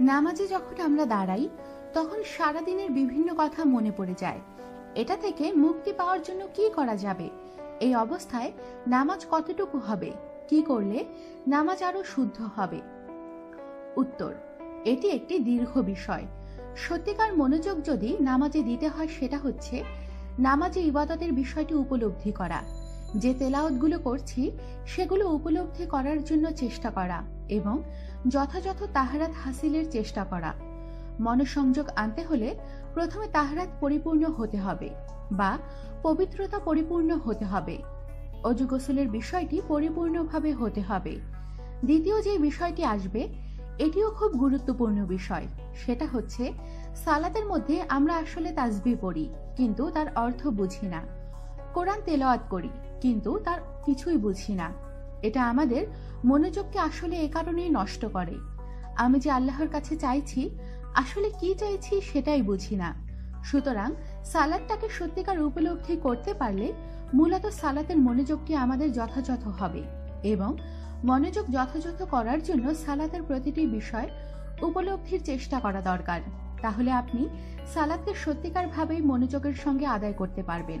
নামাজে যখন আমরা দাঁড়াই, তখন সারাদিনের বিভিন্ন কথা মনে পড়ে যায়। এটা থেকে মুক্তি পাওয়ার জন্য কি করা যাবে? এই অবস্থায় নামাজ কতটুকু হবে? কি করলে নামাজ আরও শুদ্ধ হবে? উত্তর, এটি একটি দীর্ঘ বিষয়। সত্যিকার মনোযোগ যদি নামাজে দিতে হয়, সেটা হচ্ছে নামাজে ইবাদতের বিষয়টি উপলব্ধি করা। যে তেলাওয়াতগুলো করছি, সেগুলো উপলব্ধি করার জন্য চেষ্টা করা এবং যথাযথ তাহারাত হাসিলের চেষ্টা করা। মনসংযোগ আনতে হলে প্রথমে তাহারাত পরিপূর্ণ হতে হবে বা পবিত্রতা পরিপূর্ণ হতে হবে। অজু গোসলের বিষয়টি পরিপূর্ণভাবে হতে হবে। দ্বিতীয় যে বিষয়টি আসবে, এটিও খুব গুরুত্বপূর্ণ বিষয়। সেটা হচ্ছে, সালাতের মধ্যে আমরা আসলে তাজবি পড়ি, কিন্তু তার অর্থ বুঝি না। কোরআন তেলাওয়াত করি, কিন্তু তার কিছুই বুঝি না। এটা আমাদের মনোযোগকে আসলে এ কারণেই নষ্ট করে। আমি যে আল্লাহর কাছে চাইছি, আসলে কি চাইছি সেটাই বুঝি না। সুতরাং সালাদটাকে সত্যিকার উপলব্ধি করতে পারলে মূলত সালাতের মনোযোগটি আমাদের যথাযথ হবে এবং মনোযোগ যথাযথ করার জন্য সালাতের প্রতিটি বিষয় উপলব্ধির চেষ্টা করা দরকার। তাহলে আপনি সালাদকে সত্যিকার ভাবেই মনোযোগের সঙ্গে আদায় করতে পারবেন।